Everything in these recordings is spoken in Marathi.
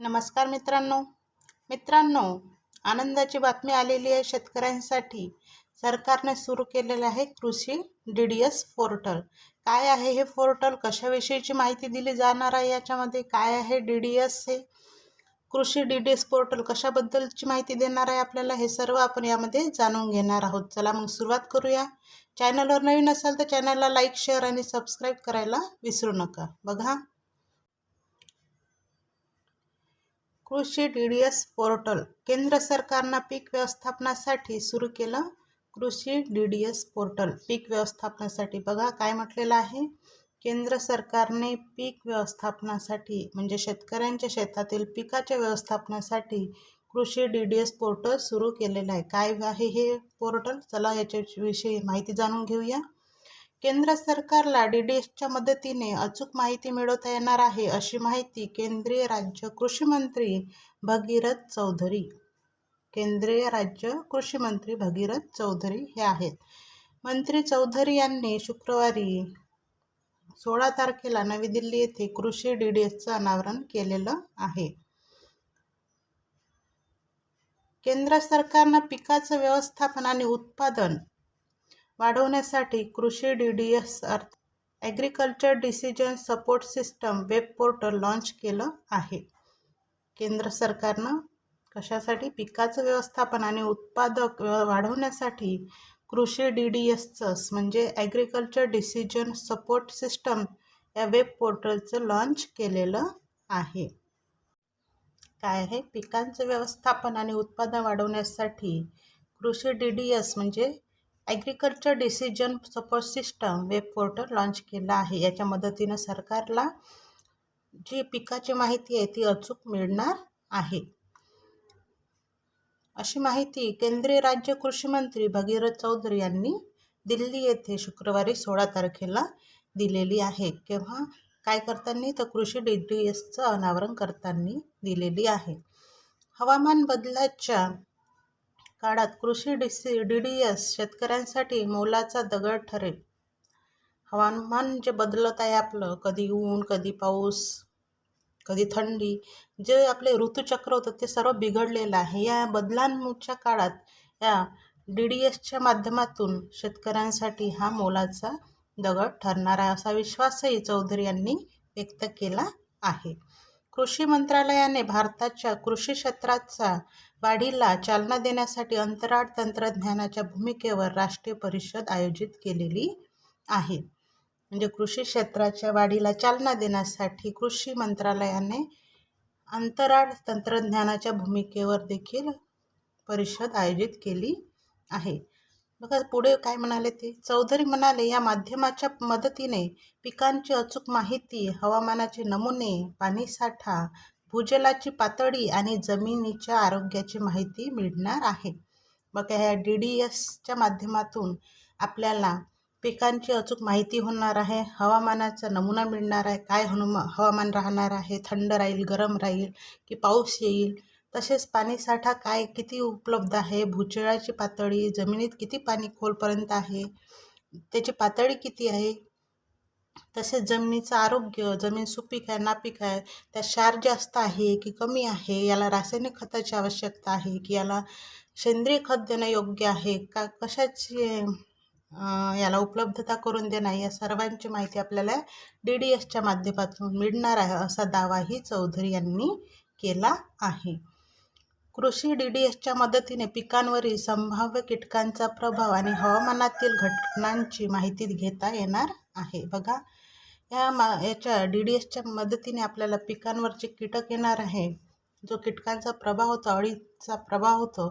नमस्कार मित्रांनो. मित्रांनो आनंदाची बातमी आलेली आहे शेतकऱ्यांसाठी. सरकारने सुरू केलेलं आहे कृषी डी डी एस पोर्टल. काय आहे हे पोर्टल? कशाविषयीची माहिती दिली जाणार आहे याच्यामध्ये? काय आहे डी डी एस हे? Krishi D D S portal कशाबद्दलची माहिती देणार आहे आपल्याला? हे सर्व आपण यामध्ये जाणून घेणार आहोत. चला मग सुरुवात करूया. चॅनलवर नवीन असाल तर चॅनलला लाईक शेअर आणि सबस्क्राईब करायला विसरू नका. बघा. कृषी डी डी एस पोर्टल केंद्र सरकारनं पीक व्यवस्थापनासाठी सुरू केलं Krishi D D S portal. पीक व्यवस्थापनासाठी बघा काय म्हटलेलं आहे. केंद्र सरकारने पीक व्यवस्थापनासाठी म्हणजे शेतकऱ्यांच्या शेतातील पिकाच्या व्यवस्थापनासाठी कृषी डी डी एस पोर्टल सुरू केलेलं आहे. काय आहे हे पोर्टल? चला याच्याविषयी माहिती जाणून घेऊया. केंद्र सरकारला डी डी एसच्या मदतीने अचूक माहिती मिळवता येणार आहे अशी माहिती केंद्रीय राज्य कृषी मंत्री भगीरथ चौधरी केंद्रीय राज्य कृषी मंत्री भगीरथ चौधरी हे आहेत. मंत्री चौधरी यांनी शुक्रवारी सोळा तारखेला नवी दिल्ली येथे कृषी डी डी एसचं अनावरण केलेलं आहे. केंद्र सरकारनं पिकाचं व्यवस्थापन आणि उत्पादन वाढवण्यासाठी कृषी डी डी एस अर्थ agriculture decision support system web portal launch केलं आहे. केंद्र सरकारनं कशासाठी? पिकाचं व्यवस्थापन आणि उत्पादक वाढवण्यासाठी कृषी डी डी एसचं म्हणजे ॲग्रिकल्चर डिसिजन सपोर्ट सिस्टम या वेब पोर्टलचं लॉन्च केलेलं आहे. काय आहे? पिकांचं व्यवस्थापन आणि उत्पादन वाढवण्यासाठी कृषी डी डी एस म्हणजे agriculture decision support system web portal launch केलं आहे. याच्या मदतीनं सरकारला जी पिकाची माहिती आहे ती अचूक मिळणार आहे. अशी माहिती केंद्रीय राज्य कृषी मंत्री भगीरथ चौधरी यांनी दिल्ली येथे शुक्रवारी सोळा तारखेला दिलेली आहे. केव्हा? काय करताना? तर कृषी डी डी एसचं अनावरण करताना दिलेली आहे. हवामान बदलाच्या काळात कृषी डिसी डी डी एस शेतकऱ्यांसाठी मोलाचा दगड ठरेल. हवामान जे बदलत आहे आपलं कधी ऊन कधी पाऊस कधी थंडी जे आपले ऋतूचक्र होतं ते सर्व बिघडलेलं आहे. या बदलांच्या काळात या डी डी एसच्या माध्यमातून शेतकऱ्यांसाठी हा मोलाचा दगड ठरणार आहे असा विश्वासही चौधरी यांनी व्यक्त केला आहे. कृषी मंत्रालयाने भारताच्या कृषी क्षेत्राचा वाढीला चालना देण्यासाठी अंतराळ तंत्रज्ञानाच्या भूमिकेवर राष्ट्रीय परिषद आयोजित केलेली आहे. म्हणजे कृषी क्षेत्राच्या वाढीला चालना देण्यासाठी कृषी मंत्रालयाने अंतराळ तंत्रज्ञानाच्या भूमिकेवर देखील परिषद आयोजित केली आहे. बघा पुढे काय म्हणाले ते? चौधरी म्हणाले या माध्यमाच्या मदतीने पिकांची अचूक माहिती हवामानाचे नमुने पाणीसाठा भूजलाची पातळी आणि जमिनीच्या आरोग्याची माहिती मिळणार आहे. बघा ह्या डी डी एसच्या माध्यमातून आपल्याला पिकांची अचूक माहिती होणार आहे हवामानाचा नमुना मिळणार आहे काय हनुमा हवामान राहणार आहे थंड राहील गरम राहील की पाऊस येईल? तसेच पाणीसाठा काय किती उपलब्ध आहे? भूचळाची पातळी जमिनीत किती पाणी खोलपर्यंत आहे? त्याची पातळी किती आहे? तसेच जमिनीचं आरोग्य जमीन सुपीक आहे नापीक आहे त्यात क्षार जास्त आहे की कमी आहे? याला रासायनिक खताची आवश्यकता आहे की याला सेंद्रिय खत देणं योग्य आहे? का कशाची याला उपलब्धता करून देणं? या सर्वांची माहिती आपल्याला डी डी एसच्या माध्यमातून मिळणार आहे असा दावाही चौधरी यांनी केला आहे. कृषी डी डी एसच्या मदतीने पिकांवरील संभाव्य कीटकांचा प्रभाव आणि हवामानातील घटनांची माहिती घेता येणार आहे. बघा या मा याच्या डी डी एसच्या मदतीने आपल्याला पिकांवर जे कीटक येणार आहे. जो कीटकांचा प्रभाव होतो अळीचा प्रभाव होतो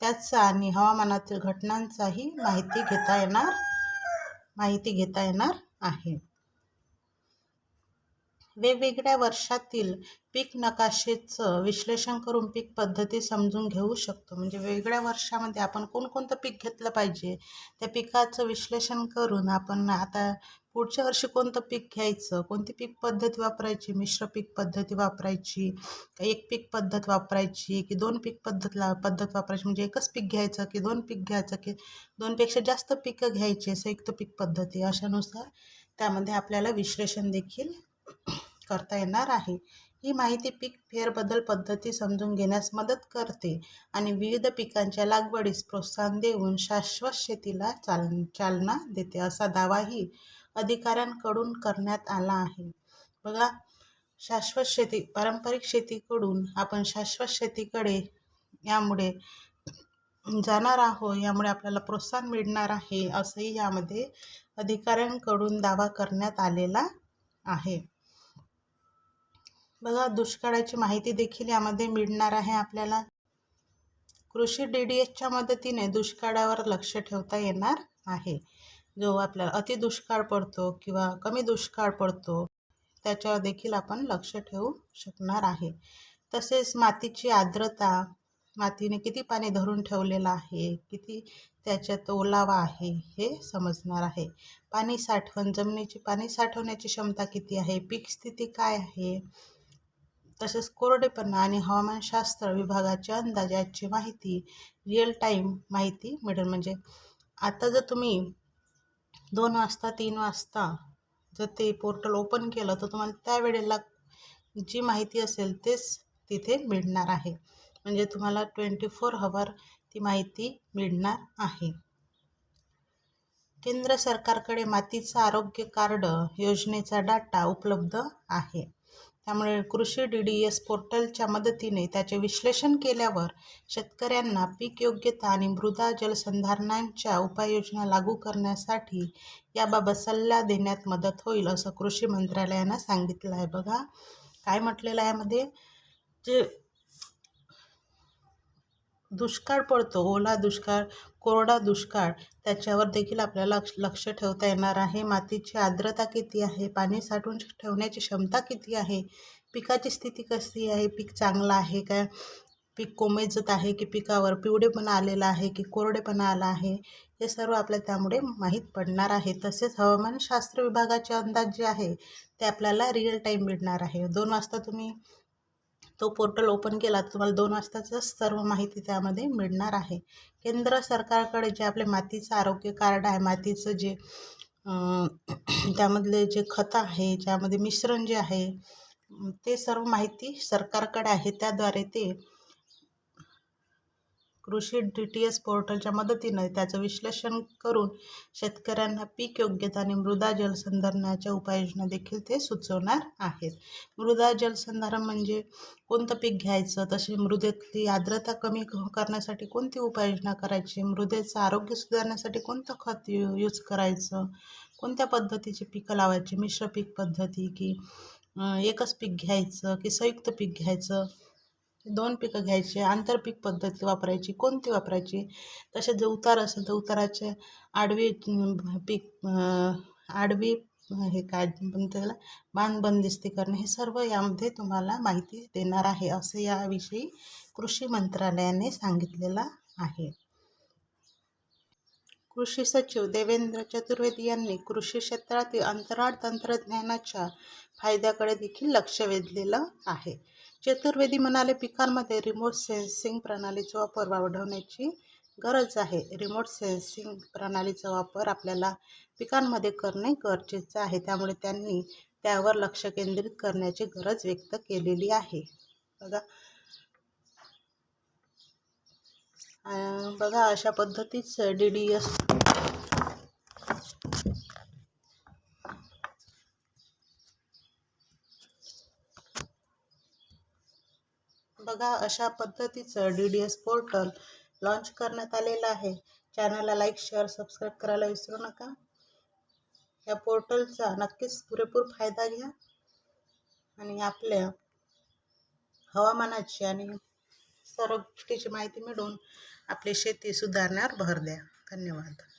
त्याचा आणि हवामानातील घटनांचाही माहिती घेता येणार माहिती घेता येणार आहे. वेगवेगळ्या वर्षातील पीक नकाशेचं विश्लेषण करून पीक पद्धती समजून घेऊ शकतो. म्हणजे वेगळ्या वर्षामध्ये आपण कोणकोणतं पीक घेतलं पाहिजे त्या पिकाचं विश्लेषण करून आपण आता पुढच्या वर्षी कोणतं पीक घ्यायचं कोणती पीक पद्धती वापरायची मिश्र पीक पद्धती वापरायची का एक पीक पद्धत वापरायची की दोन पीक पद्धतला पद्धत वापरायची म्हणजे एकच पीक घ्यायचं की दोन पीक घ्यायचं की दोनपेक्षा जास्त पिकं घ्यायची संयुक्त पीक पद्धती अशानुसार त्यामध्ये आपल्याला विश्लेषण देखील करता येणार आहे. ही माहिती पीक फेरबदल पद्धती समजून घेण्यास मदत करते आणि विविध पिकांच्या लागवडीस प्रोत्साहन देऊन शाश्वत शेतीला चाल चालना देते असा दावाही अधिकाऱ्यांकडून करण्यात आला आहे. बघा शाश्वत शेती पारंपरिक शेतीकडून आपण शाश्वत शेतीकडे यामुळे जाणार आहो यामुळे आपल्याला प्रोत्साहन मिळणार आहे असंही यामध्ये अधिकाऱ्यांकडून दावा करण्यात आलेला आहे. बघा दुष्काळाची माहिती देखील यामध्ये मिळणार आहे आपल्याला. कृषी डी डी एसच्या मदतीने दुष्काळावर लक्ष ठेवता येणार आहे. जो आपल्याला अति दुष्काळ पडतो किंवा कमी दुष्काळ पडतो त्याच्यावर देखील आपण लक्ष ठेवू शकणार आहे. तसेच मातीची आर्द्रता मातीने किती पाणी धरून ठेवलेलं आहे किती त्याच्यात ओलावा आहे हे समजणार आहे. पाणी साठवण जमिनीची पाणी साठवण्याची क्षमता किती आहे पीक स्थिती काय आहे तसेच कोरडेपणा आणि हवामानशास्त्र विभागाच्या अंदाजाची माहिती रिअल टाईम माहिती मिळेल. म्हणजे आता जर तुम्ही दोन वाजता तीन वाजता जर ते पोर्टल ओपन केलं तर तुम्हाला त्यावेळेला जी माहिती असेल तेच तिथे मिळणार आहे. म्हणजे तुम्हाला ट्वेंटी फोर हवर ती माहिती मिळणार आहे. केंद्र सरकारकडे मातीचं आरोग्य कार्ड योजनेचा डाटा उपलब्ध आहे. त्यामुळे कृषी डी डी एस पोर्टलच्या मदतीने त्याचे विश्लेषण केल्यावर शेतकऱ्यांना पीक योग्यता आणि मृदा जलसंधारणांच्या उपाययोजना लागू करण्यासाठी याबाबत सल्ला देण्यात मदत होईल असं कृषी मंत्रालयानं सांगितलं आहे बघा काय म्हटलेलं आहे यामध्ये? जे दुष्काळ पडतो ओला दुष्काळ कोरडा दुष्काळ त्याच्यावर देखील आपल्याला लक्ष लक्ष ठेवता येणार आहे. मातीची आर्द्रता किती आहे? पाणी साठवून ठेवण्याची क्षमता किती आहे? पिकाची स्थिती कशी आहे? पीक चांगलं आहे का? पीक कोमेजत आहे की पिकावर पिवळेपणा आलेला आहे की कोरडेपणा आला आहे? हे सर्व आपल्याला त्यामुळे माहीत पडणार आहे. तसेच हवामानशास्त्र विभागाचे अंदाज जे आहे ते आपल्याला रिअल टाईम मिळणार आहे. दोन वाजता तुम्ही तो पोर्टल ओपन केला तर तुम्हाला दोन वाजताच सर्व माहिती त्यामध्ये मिळणार आहे. केंद्र सरकारकडे जे आपले मातीचं आरोग्य कार्ड आहे मातीचं जे त्यामधले जे खतं आहे ज्यामध्ये मिश्रण जे आहे ते सर्व माहिती सरकारकडे आहे. त्याद्वारे ते कृषी डी टी एस पोर्टलच्या मदतीने त्याचं विश्लेषण करून शेतकऱ्यांना पीक योग्यता आणि मृदा जलसंधारणाच्या उपाययोजना देखील ते सुचवणार आहेत. मृदा जलसंधारण म्हणजे कोणतं पीक घ्यायचं? तसे मृदेतली आर्द्रता कमी करण्यासाठी कोणती उपाययोजना करायची? मृदेचं आरोग्य सुधारण्यासाठी कोणतं खत यू यूज करायचं? कोणत्या पद्धतीचे पिकं लावायची? मिश्र पीक पद्धती की एकच पीक घ्यायचं की संयुक्त पीक घ्यायचं? दोन पिकं घ्यायचे आंतरपीक पद्धती वापरायची कोणती वापरायची? तसे जर उतार असेल तर उताराचे आडवी पीक आडवी हे काय म्हणते त्याला? बांध बंदिस्ती करणे हे सर्व यामध्ये तुम्हाला माहिती देणार आहे असं याविषयी कृषी मंत्रालयाने सांगितलेलं आहे. कृषी सचिव देवेंद्र चतुर्वेदी यांनी कृषी क्षेत्रातील अंतराळ तंत्रज्ञानाच्या फायद्याकडे देखील लक्ष वेधलेलं आहे. चतुर्वेदी म्हणाले पिकांमध्ये रिमोट सेन्सिंग प्रणालीचा वापर वाढवण्याची गरज आहे. रिमोट सेन्सिंग प्रणालीचा वापर आपल्याला पिकांमध्ये करणे गरजेचं आहे. त्यामुळे त्यांनी त्यावर लक्ष केंद्रित करण्याची गरज व्यक्त केलेली आहे. बघा. बघा अशा पद्धतीच डी डी एस बघा अशा पद्धतीचं D D S portal launch करण्यात आलेलं आहे. चॅनलला लाईक शेअर सबस्क्राईब करायला विसरू नका. या पोर्टलचा नक्कीच पुरेपूर फायदा घ्या. आणि आपल्या हवामानाची आणि सर्व गोष्टीची माहिती मिळवून आपली शेती सुधारण्यावर भर द्या. धन्यवाद.